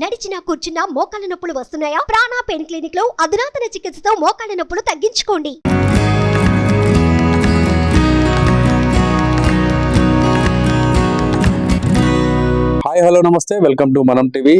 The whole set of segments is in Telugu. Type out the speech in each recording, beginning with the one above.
నడిచినా కూర్చున్నా మోకాళ్ళ నొప్పులు వస్తున్నాయా? ప్రాణా పెయిన్ క్లినిక్లో అధునాతన చికిత్సతో మోకాళ్ళ నొప్పులు తగ్గించుకోండి. హాయ్ హలో నమస్తే. Welcome to Manam TV.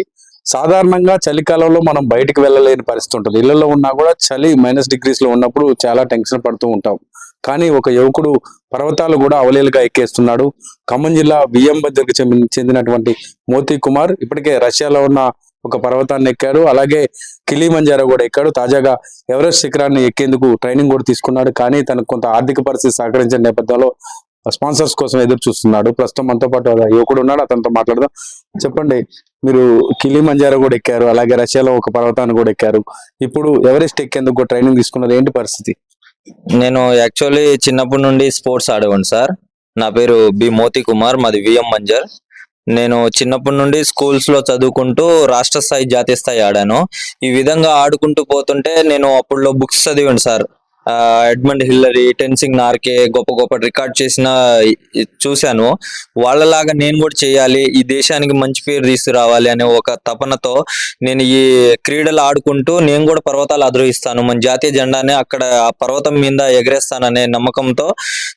సాధారణంగా చలికాలంలో మనం బయటికి వెళ్ళలేని పరిస్థితి ఉంటుంది. ఇళ్ళలో ఉన్నా కూడా చలి మైనస్ డిగ్రీస్లో ఉన్నప్పుడు చాలా టెన్షన్ పడుతూ ఉంటాం. కానీ ఒక యువకుడు పర్వతాలు కూడా అవలేలుగా ఎక్కేస్తున్నాడు. ఖమ్మం జిల్లా బియ్యం బద్దరికి చెందినటువంటి మోతీ కుమార్ ఇప్పటికే రష్యాలో ఉన్న ఒక పర్వతాన్ని ఎక్కాడు. అలాగే కిలిమంజారో కూడా ఎక్కాడు. తాజాగా ఎవరెస్ట్ శిఖరాన్ని ఎక్కేందుకు ట్రైనింగ్ కూడా తీసుకున్నాడు. కానీ తనకు కొంత ఆర్థిక పరిస్థితి సహకరించిన నేపథ్యంలో స్పాన్సర్స్ కోసం ఎదురు చూస్తున్నాడు. ప్రస్తుతం మనతో పాటు యువకుడు ఉన్నాడు. అతనితో మాట్లాడదాం. చెప్పండి మీరు కిలిమంజారో కూడా ఎక్కారు. అలాగే రష్యాలో ఒక పర్వతాన్ని కూడా ఎక్కారు. ఇప్పుడు ఎవరెస్ట్ ఎక్కేందుకు ట్రైనింగ్ తీసుకున్నారు? ఏంటి పరిస్థితి? నేను యాక్చువల్లీ చిన్నప్పటి నుండి స్పోర్ట్స్ ఆడేవాడిని సార్. నా పేరు బి మోతి కుమార్ మాది విఎం మంజర్ నేను చిన్నప్పటి నుండి స్కూల్స్లో చదువుకుంటూ రాష్ట్ర స్థాయి జాతీయ స్థాయి ఆడాను. ఈ విధంగా ఆడుకుంటూ పోతుంటే నేను అప్పుడులో బుక్స్ చదివాను sir. Edmund Hillary Tenzing Norgay గొప్ప గొప్ప రికార్డ్ చేసిన చూశాను. వాళ్ళలాగా నేను కూడా చేయాలి ఈ దేశానికి మంచి పేరు తీసుకురావాలి అనే ఒక తపనతో నేను ఈ క్రీడలు ఆడుకుంటూ నేను కూడా పర్వతాలు అధిరోహిస్తాను మన జాతీయ జెండాని అక్కడ ఆ పర్వతం మీద ఎగరేస్తాననే నమ్మకంతో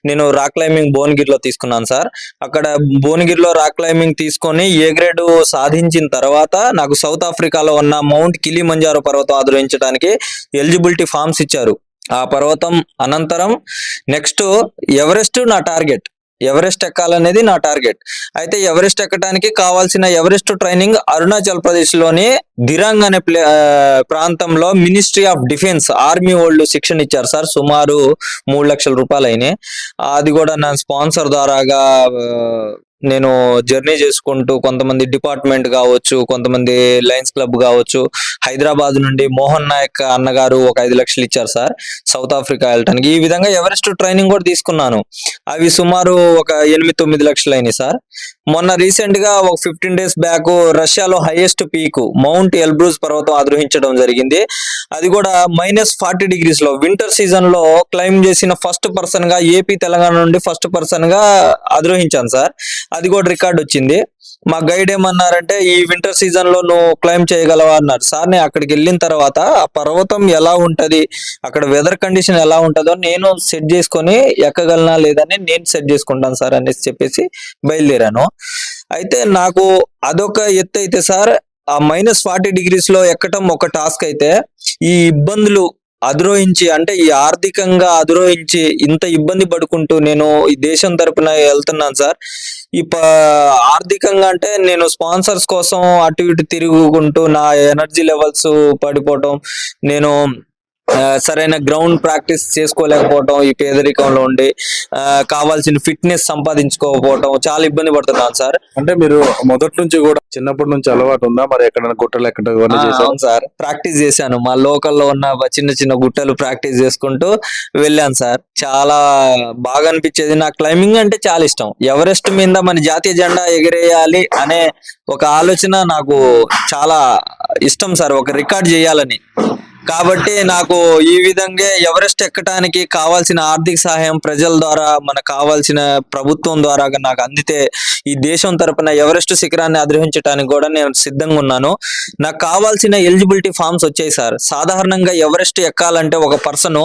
నేను రాక్ క్లైంబింగ్ భువనగిరిలో తీసుకున్నాను సార్. అక్కడ భువనగిరిలో రాక్ క్లైంబింగ్ తీసుకొని ఏ గ్రేడ్ సాధించిన తర్వాత నాకు సౌత్ ఆఫ్రికాలో ఉన్న మౌంట్ కిలిమంజారో పర్వతం ఆదరించడానికి ఎలిజిబిలిటీ ఫామ్స్ ఇచ్చారు. ఆ పర్వతం అనంతరం నెక్స్ట్ ఎవరెస్ట్ నా టార్గెట్. ఎవరెస్ట్ ఎక్కాలనేది నా టార్గెట్. అయితే ఎవరెస్ట్ ఎక్కడానికి కావాల్సిన ఎవరెస్ట్ ట్రైనింగ్ అరుణాచల్ ప్రదేశ్లోని దిరాంగ్ అనే ప్లే ప్రాంతంలో మినిస్ట్రీ ఆఫ్ డిఫెన్స్ ఆర్మీ వాళ్ళు శిక్షణ ఇచ్చారు సార్. సుమారు మూడు లక్షల రూపాయలు అయినాయి అది కూడా నా స్పాన్సర్ ద్వారాగా నేను జర్నీ చేసుకుంటూ కొంతమంది డిపార్ట్మెంట్ కావచ్చు కొంతమంది లయన్స్ క్లబ్ కావచ్చు హైదరాబాద్ నుండి మోహన్ నాయక్ అన్నగారు ఒక ఐదు లక్షలు ఇచ్చారు సార్ సౌత్ ఆఫ్రికా వెళ్ళటానికి. ఈ విధంగా ఎవరెస్ట్ ట్రైనింగ్ కూడా తీసుకున్నాను. అవి సుమారు ఒక ఎనిమిది తొమ్మిది లక్షలు అయినాయి సార్. మొన్న రీసెంట్గా ఒక ఫిఫ్టీన్ డేస్ బ్యాక్ రష్యాలో హైయెస్ట్ పీక్ మౌంట్ ఎల్బ్రూజ్ పర్వతం ఆద్రోహించడం జరిగింది. అది కూడా మైనస్ ఫార్టీ డిగ్రీస్లో వింటర్ సీజన్లో క్లైమ్ చేసిన ఫస్ట్ పర్సన్గా ఏపీ తెలంగాణ నుండి ఫస్ట్ పర్సన్గా ఆద్రోహించాను సార్. అది కూడా రికార్డ్ వచ్చింది. మా గైడ్ ఏమన్నారంటే ఈ వింటర్ సీజన్లో నువ్వు క్లైమ్ చేయగలవా? అన్నారు. సార్ నేను అక్కడికి వెళ్ళిన తర్వాత ఆ పర్వతం ఎలా ఉంటది? అక్కడ వెదర్ కండిషన్ ఎలా ఉంటుందో నేను సెట్ చేసుకొని ఎక్కగలనా లేదని నేను సెట్ చేసుకుంటాను సార్ అనేసి చెప్పేసి బయలుదేరాను. అయితే నాకు అదొక ఎత్తు అయితే సార్ ఆ మైనస్ ఫార్టీ డిగ్రీస్లో ఎక్కటం ఒక టాస్క్ అయితే ఈ ఇబ్బందులు అధిరోహించి అంటే ఈ ఆర్థికంగా అధిరోహించి ఇంత ఇబ్బంది పడుకుంటూ నేను ఈ దేశం తరపున వెళ్తున్నాను సార్. ఈ ఆర్థికంగా అంటే నేను స్పాన్సర్స్ కోసం అటు ఇటు తిరుగుకుంటూ నా ఎనర్జీ లెవెల్స్ పడిపోవటం నేను సరైన గ్రౌండ్ ప్రాక్టీస్ చేసుకోలేకపోవటం ఈ పేదరికంలో ఉండి కావాల్సిన ఫిట్నెస్ సంపాదించుకోకపోవటం చాలా ఇబ్బంది పడుతున్నాను సార్. అంటే మీరు మొదటి నుంచి కూడా చిన్నప్పటి నుంచి అలవాటు ఉందా? మరి ఎక్కడైనా గుట్టలు ఎక్కడం అవును సార్. ప్రాక్టీస్ చేశాను. మా లోకల్లో ఉన్న చిన్న చిన్న గుట్టలు ప్రాక్టీస్ చేసుకుంటూ వెళ్ళాను సార్. చాలా బాగా అనిపించేది. నాకు క్లైంబింగ్ అంటే చాలా ఇష్టం. ఎవరెస్ట్ మీద మన జాతీయ జెండా ఎగిరేయాలి అనే ఒక ఆలోచన నాకు చాలా ఇష్టం సార్. ఒక రికార్డ్ చేయాలని. కాబట్టి నాకు ఈ విధంగా ఎవరెస్ట్ ఎక్కడానికి కావాల్సిన ఆర్థిక సహాయం ప్రజల ద్వారా మనకు కావాల్సిన ప్రభుత్వం ద్వారా నాకు అందితే ఈ దేశం తరపున ఎవరెస్ట్ శిఖరాన్ని అధిరోహించడానికి కూడా నేను సిద్ధంగా ఉన్నాను. నాకు కావాల్సిన ఎలిజిబిలిటీ ఫామ్స్ వచ్చాయి సార్. సాధారణంగా ఎవరెస్ట్ ఎక్కాలంటే ఒక పర్సన్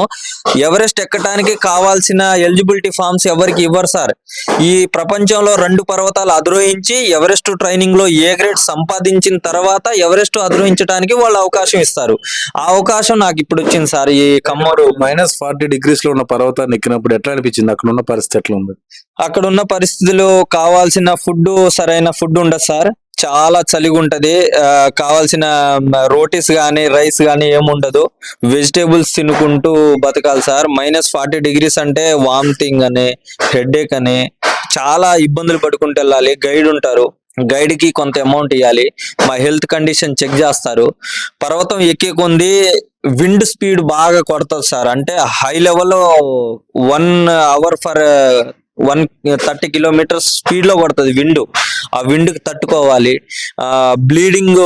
ఎవరెస్ట్ ఎక్కడానికి కావాల్సిన ఎలిజిబిలిటీ ఫామ్స్ ఎవరికి ఇవ్వరు సార్. ఈ ప్రపంచంలో రెండు పర్వతాలు అధిరోహించి ఎవరెస్ట్ ట్రైనింగ్లో ఏ గ్రేడ్ సంపాదించిన తర్వాత ఎవరెస్ట్ అధిరోహించడానికి వాళ్ళు అవకాశం ఇస్తారు. ఆ అవకాశం నాకు ఇప్పుడు వచ్చింది సార్. ఈ కమ్మరు మైనస్ ఫార్టీ డిగ్రీస్లో ఉన్న పర్వతాన్ని ఎక్కినప్పుడు ఎట్లా అనిపించింది? అక్కడ ఉన్న పరిస్థితి ఎట్లా ఉంది? అక్కడ ఉన్న పరిస్థితులు కావాల్సిన ఫుడ్ సరైన ఫుడ్ ఉండదు సార్. చాలా చలిగా ఉంటది కావాల్సిన రోటీస్ గానీ రైస్ గానీ ఏముండదు వెజిటేబుల్స్ తినుకుంటూ బతకాలి సార్. మైనస్ ఫార్టీ డిగ్రీస్ అంటే వామిటింగ్ అని హెడేక్ అని చాలా ఇబ్బందులు పడుకుంటూ వెళ్ళాలి. గైడ్ ఉంటారు. గైడ్కి కొంత అమౌంట్ ఇవ్వాలి మా హెల్త్ కండిషన్ చెక్ చేస్తారు. పర్వతం ఎక్కే కొంది విండ్ స్పీడ్ బాగా కొడతారు సార్. అంటే high level one hour for one thirty kilometres స్పీడ్లో కొడుతుంది విండ్. ఆ విండ్కి తట్టుకోవాలి. ఆ బ్లీడింగ్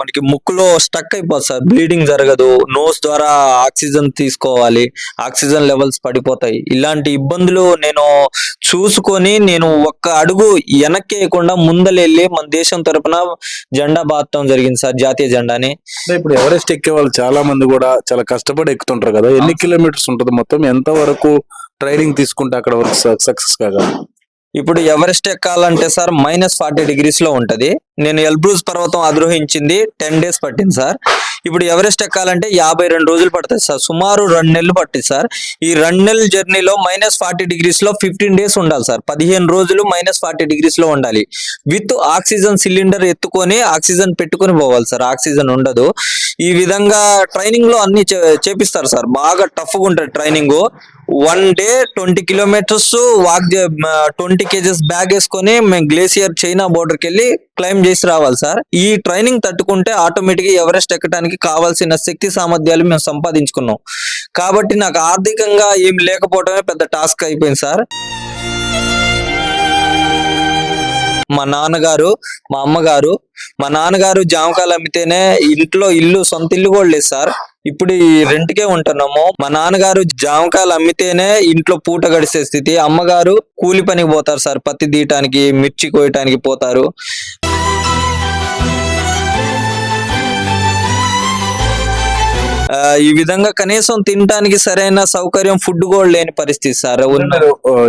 మనకి ముక్కులో స్టక్ అయిపోతుంది సార్. బ్లీడింగ్ జరగదు. నోస్ ద్వారా ఆక్సిజన్ తీసుకోవాలి. ఆక్సిజన్ లెవెల్స్ పడిపోతాయి. ఇలాంటి ఇబ్బందులు నేను చూసుకొని నేను ఒక్క అడుగు వెనక్కి వేయకుండా ముందలెళ్ళి మన దేశం తరపున జెండా బాతడం జరిగింది సార్ జాతీయ జెండాని. ఇప్పుడు ఎవరెస్ట్ ఎక్కే వాళ్ళు చాలా మంది కూడా చాలా కష్టపడి ఎక్కుతుంటారు కదా. ఎన్ని కిలోమీటర్స్ ఉంటుంది మొత్తం? ఎంత వరకు ట్రైనింగ్ తీసుకుంటే అక్కడ వర్క్ సక్సెస్ కాగా ఇప్పుడు ఎవరెస్ట్ ఎక్కాలంటే సార్ మైనస్ ఫార్టీ డిగ్రీస్లో ఉంటది. నేను ఎల్బ్రూస్ పర్వతం అధిరోహించింది టెన్ డేస్ పట్టింది సార్. ఇప్పుడు ఎవరెస్ట్ ఎక్కాలంటే యాభై రెండు రోజులు పడుతుంది సార్. సుమారు రెండు నెలలు పట్టింది సార్. ఈ రెండు నెలల జర్నీలో మైనస్ ఫార్టీ డిగ్రీస్లో ఫిఫ్టీన్ డేస్ ఉండాలి సార్. పదిహేను రోజులు మైనస్ ఫార్టీ డిగ్రీస్లో ఉండాలి. విత్ ఆక్సిజన్ సిలిండర్ ఎత్తుకొని ఆక్సిజన్ పెట్టుకొని పోవాలి సార్. ఆక్సిజన్ ఉండదు. ఈ విధంగా ట్రైనింగ్లో అన్ని చే- చేపిస్తారు సార్. బాగా టఫ్గా ఉంటుంది training. One day twenty kilometres walk twenty kgs bag వేసుకొని మేము గ్లేసియర్ చైనా బోర్డర్కి వెళ్ళి క్లైమ్ చేసి రావాలి సార్. ఈ ట్రైనింగ్ తట్టుకుంటే ఆటోమేటిక్గా ఎవరెస్ట్ ఎక్కడానికి కావాల్సిన శక్తి సామర్థ్యాలు మేము సంపాదించుకున్నాం. కాబట్టి నాకు ఆర్థికంగా ఏం లేకపోవడమే పెద్ద టాస్క్ అయిపోయింది సార్. మా నాన్నగారు మా అమ్మగారు మా నాన్నగారు జామకాయలు అమ్మితేనే ఇంట్లో ఇల్లు సొంత ఇల్లు కూడా లేదు సార్. ఇప్పుడు ఈ రెంట్కే ఉంటున్నాము. మా నాన్నగారు జామకాయలు అమ్మితేనే ఇంట్లో పూట గడిచే స్థితి. అమ్మగారు కూలి పనికి పోతారు సార్. పత్తి తీయటానికి మిర్చి కోయటానికి పోతారు. ఈ విధంగా కనీసం తినడానికి సరైన సౌకర్యం ఫుడ్ కూడా లేని పరిస్థితి సార్.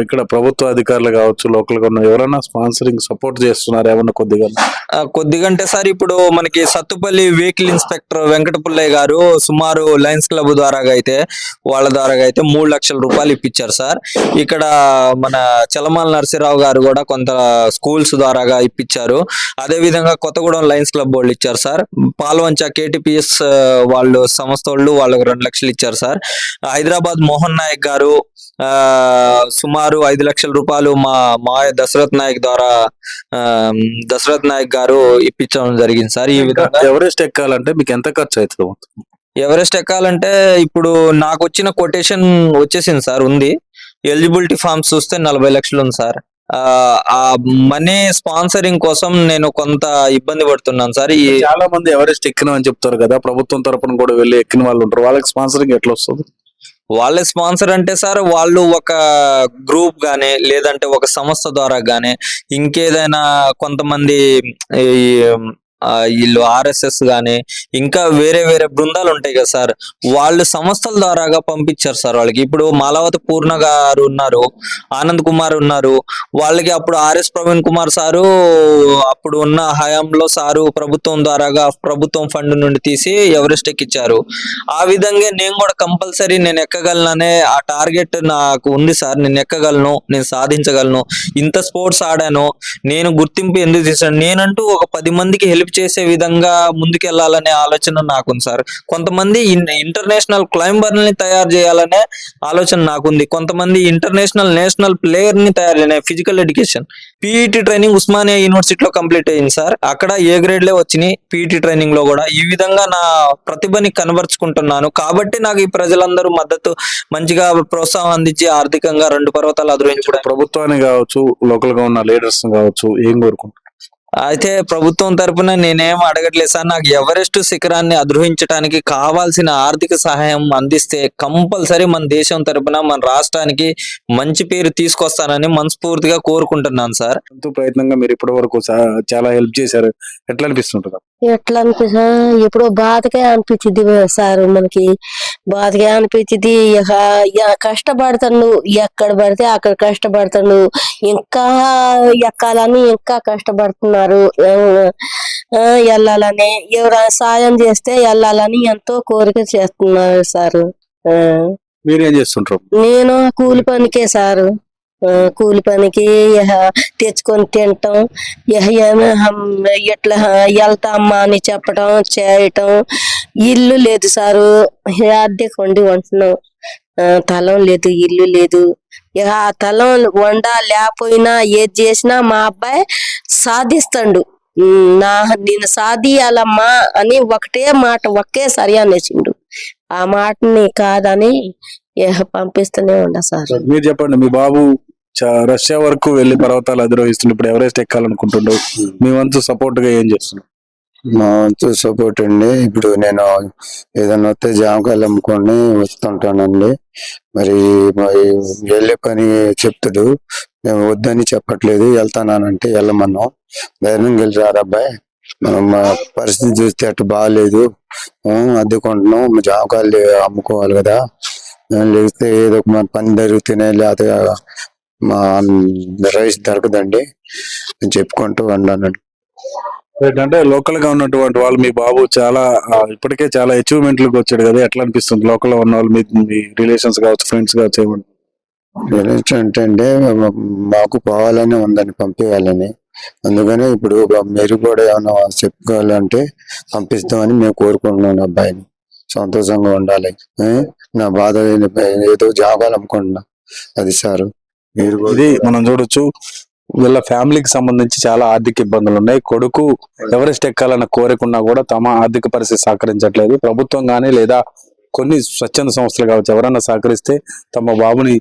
ఇక్కడ ప్రభుత్వ అధికారులు కావచ్చు లోకల్గా ఎవరైనా స్పాన్సరింగ్ సపోర్ట్ చేస్తున్నారు ఏమన్నా కొద్దిగా? ఆ, కొద్దిగంటే సార్ ఇప్పుడు మనకి సత్తుపల్లి వెహికల్ ఇన్స్పెక్టర్ వెంకటపుల్లయ్య గారు సుమారు లయన్స్ క్లబ్ ద్వారా అయితే వాళ్ళ ద్వారా అయితే మూడు లక్షల రూపాయలు ఇప్పించారు సార్. ఇక్కడ మన చలమాల నరసింహరావు గారు కూడా కొంత స్కూల్స్ ద్వారాగా ఇప్పించారు. అదే విధంగా కొత్తగూడెం లయన్స్ క్లబ్ వాళ్ళు ఇచ్చారు సార్. పాల్వంచ కేటీపీఎస్ వాళ్ళు సంస్థ వాళ్ళు వాళ్ళకి రెండు లక్షలు ఇచ్చారు సార్. హైదరాబాద్ మోహన్ నాయక్ గారు ఆ సుమారు ఐదు లక్షల రూపాయలు మా మాయ దశరథ్ నాయక్ ద్వారా ఆ, దశరథ్ నాయక్ గారు ఇప్పించడం జరిగింది సార్ ఈ విధంగా. ఎవరెస్ట్ ఎక్కాలంటే మీకు ఎంత ఖర్చు అవుతుంది? ఎవరెస్ట్ ఎక్కాలంటే ఇప్పుడు నాకు వచ్చిన కొటేషన్ వచ్చేసింది సార్ ఉంది. ఎలిజిబిలిటీ ఫార్మ్స్ చూస్తే నలభై లక్షలు ఉంది సార్. ఆ, మనీ స్పాన్సరింగ్ కోసం నేను కొంత ఇబ్బంది పడుతున్నాను సార్. ఈ చాలా మంది ఎవరెస్ట్ ఎక్కిన అని చెప్తారు కదా ప్రభుత్వం తరపున కూడా వెళ్ళి ఎక్కిన వాళ్ళు ఉంటారు. వాళ్ళకి స్పాన్సరింగ్ ఎట్లా వస్తుంది? వాళ్ళ స్పాన్సర్ అంటే సార్ వాళ్ళు ఒక గ్రూప్ గానీ లేదంటే ఒక సంస్థ ద్వారా గానీ ఇంకేదైనా కొంతమంది వీళ్ళు ఆర్ఎస్ఎస్ గానీ ఇంకా వేరే వేరే బృందాలు ఉంటాయి కదా సార్. వాళ్ళు సంస్థల ద్వారాగా పంపించారు సార్ వాళ్ళకి. ఇప్పుడు మాలవతి పూర్ణ గారు ఉన్నారు ఆనంద్ కుమార్ ఉన్నారు. వాళ్ళకి అప్పుడు ఆర్ఎస్ ప్రవీణ్ కుమార్ సారు అప్పుడు ఉన్న హయాంలో సారు ప్రభుత్వం ద్వారాగా ప్రభుత్వం ఫండ్ నుండి తీసి ఎవరెస్ట్ ఎక్కిచ్చారు. ఆ విధంగా నేను కూడా కంపల్సరీ నేను ఎక్కగలననే ఆ టార్గెట్ నాకు ఉంది సార్. నేను ఎక్కగలను నేను సాధించగలను. ఇంత స్పోర్ట్స్ ఆడాను నేను గుర్తింపు ఎందుకు తీసాను నేనంటూ ఒక పది మందికి హెల్ప్ చేసే విధంగా ముందుకెళ్ళాలనే ఆలోచన నాకుంది సార్. కొంతమంది ఇంటర్నేషనల్ క్లైంబర్ని తయారు చేయాలనే ఆలోచన నాకుంది. కొంతమంది ఇంటర్నేషనల్ నేషనల్ ప్లేయర్ని తయారు చేయాలి physical education. PET training Osmania యూనివర్సిటీలో కంప్లీట్ అయింది సార్. అక్కడ ఏ గ్రేడ్ లే వచ్చినాయి పీఈటీ ట్రైనింగ్లో కూడా. ఈ విధంగా నా ప్రతిభని కనబరుచుకుంటున్నాను. కాబట్టి నాకు ఈ ప్రజలందరూ మద్దతు మంచిగా ప్రోత్సాహం అందించి ఆర్థికంగా రెండు పర్వతాలు అధిరోహించడం ప్రభుత్వాన్ని కావచ్చు లోకల్గా ఉన్న లీడర్స్ కావచ్చు ఏం కోరుకుంటున్నారు? అయితే ప్రభుత్వం తరపున నేనేం అడగట్లేదు సార్. నాకు ఎవరెస్ట్ శిఖరాన్ని అధిరోహించడానికి కావాల్సిన ఆర్థిక సహాయం అందిస్తే కంపల్సరీ మన దేశం తరపున మన రాష్ట్రానికి మంచి పేరు తీసుకొస్తానని మనస్ఫూర్తిగా కోరుకుంటున్నాను సార్. ఎంతో ప్రయత్నంగా మీరు ఇప్పటి వరకు చాలా హెల్ప్ చేశారు. ఎట్లా అనిపిస్తుంటుంది? ఎట్లా అనిపిస్తా ఎప్పుడో బాధకే అనిపించింది సార్ మనకి. బాధకే అనిపించింది కష్టపడతాను. ఎక్కడ పడితే అక్కడ కష్టపడతాను. ఇంకా ఎక్కాలని ఇంకా కష్టపడుతున్నారు ఆ, వెళ్ళాలని ఎవరైనా సాయం చేస్తే వెళ్ళాలని ఎంతో కోరిక చేస్తున్నారు సార్. మీరేం చేస్తుంటారు? నేను కూలి పనికే సారు. కూలి పనికి తెచ్చుకొని తినటం ఇహ ఏమి హమ్ ఇట్లా వెళ్తామ్మా అని చెప్పటం చేయటం. ఇల్లు లేదు సారు. వండి వంటున్నాం ఆ, తలం లేదు ఇల్లు లేదు. ఇక ఆ తలం వండ లేకపోయినా ఏది చేసినా మా అబ్బాయి సాధిస్తాడు. నా నేను సాధియాలమ్మా అని ఒకటే మాట ఒకేసారి అనేసిండు. ఆ మాటని కాదని ఇహ పంపిస్తూనే ఉండ సార్. మీరు చెప్పండి మీ బాబు రష్యా వరకు వెళ్ళి పర్వతాలు అధిరోహిస్తుండే ఇప్పుడు ఎవరెస్ట్ ఎక్కాలనుకుంటుండవు మీ వంతు సపోర్ట్గా ఏం చేస్తున్నాం మా వంతు సపోర్ట్ అండి. ఇప్పుడు నేను ఏదైనా వస్తే జామకాయలు అమ్ముకొని వస్తుంటానండి. మరి మరి వెళ్ళే పని చెప్తాడు. మేము వద్దని చెప్పట్లేదు. వెళ్తానంటే వెళ్ళమన్నాం. ధైర్యం వెళ్ళి అబ్బాయి? మనం మా పరిస్థితి చూస్తే అటు బాగాలేదు అద్దెకుంటున్నాం. మా జామకాయలు అమ్ముకోవాలి కదా. లేకపోతే ఏదో ఒక మన పని దొరికితేనే లేకపోతే మా రైస్ దొరకదండి. చెప్పుకుంటూ ఉన్నానండి అంటే లోకల్గా ఉన్నటువంటి వాళ్ళు మీ బాబు చాలా ఇప్పటికే చాలా అచీవ్మెంట్లకు వచ్చాడు కదా ఎట్లా అనిపిస్తుంది? లోకల్లో ఉన్న వాళ్ళు మీ రిలేషన్స్ కావచ్చు ఫ్రెండ్స్ కావచ్చు ఏమంటారు ఏంటంటే అంటే మాకు పోవాలని ఉందని పంపించాలని అందుకనే ఇప్పుడు మీరు కూడా ఏమైనా చెప్పుకోవాలంటే పంపిస్తామని మేము కోరుకుంటున్నాను అబ్బాయిని. సంతోషంగా ఉండాలి? నా బాధ ఏదో జాగాలు అమ్ముకుంటున్నా అది సార్. మీరు ఇది మనం చూడొచ్చు. వీళ్ళ ఫ్యామిలీకి సంబంధించి చాలా ఆర్థిక ఇబ్బందులు ఉన్నాయి. కొడుకు ఎవరెస్ట్ ఎక్కాలన్న కోరికున్నా కూడా తమ ఆర్థిక పరిస్థితి సహకరించట్లేదు. ప్రభుత్వం కానీ లేదా కొన్ని స్వచ్ఛంద సంస్థలు కావచ్చు ఎవరన్నా సహకరిస్తే తమ బాబుని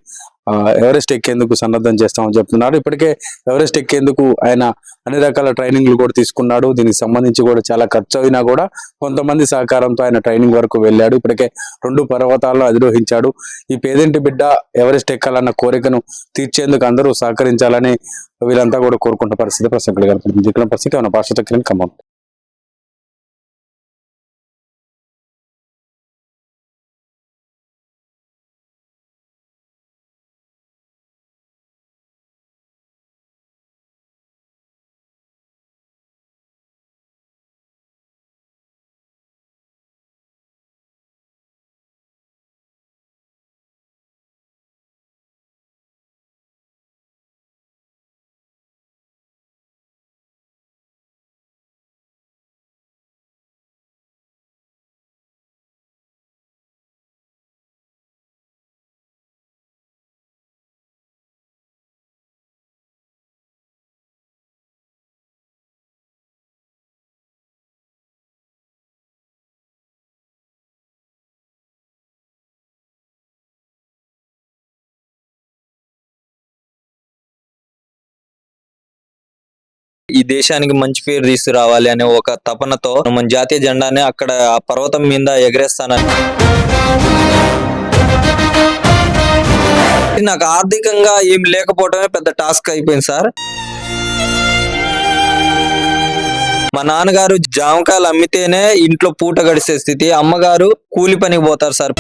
ఎవరెస్ట్ ఎక్కేందుకు సన్నద్ధం చేస్తామని చెప్తున్నారు. ఇప్పటికే ఎవరెస్ట్ ఎక్కేందుకు ఆయన అన్ని రకాల ట్రైనింగ్లు కూడా తీసుకున్నాడు. దీనికి సంబంధించి కూడా చాలా ఖర్చు అయినా కూడా కొంతమంది సహకారంతో ఆయన ట్రైనింగ్ వరకు వెళ్ళాడు. ఇప్పటికే రెండు పర్వతాలను అధిరోహించాడు. ఈ పేదింటి బిడ్డ ఎవరెస్ట్ ఎక్కాలన్న కోరికను తీర్చేందుకు అందరూ సహకరించాలని వీళ్ళంతా కూడా కోరుకుంటున్న పరిస్థితి ప్రస్తుతం ఇక్కడ కనపడుతుంది. ఇక్కడ పరిస్థితి ఏమైనా భాష తక్కిన కమౌంట్ ఈ దేశానికి మంచి పేరు తీసుకురావాలి అనే ఒక తపనతో మన జాతీయ జెండాని అక్కడ ఆ పర్వతం మీద ఎగరేస్తానని. నాకు ఆర్థికంగా ఏం లేకపోవటమే పెద్ద టాస్క్ అయిపోయింది సార్. మా నాన్నగారు జామకాయలు అమ్మితేనే ఇంట్లో పూట గడిచే స్థితి అమ్మగారు కూలి పనికి పోతారు సార్.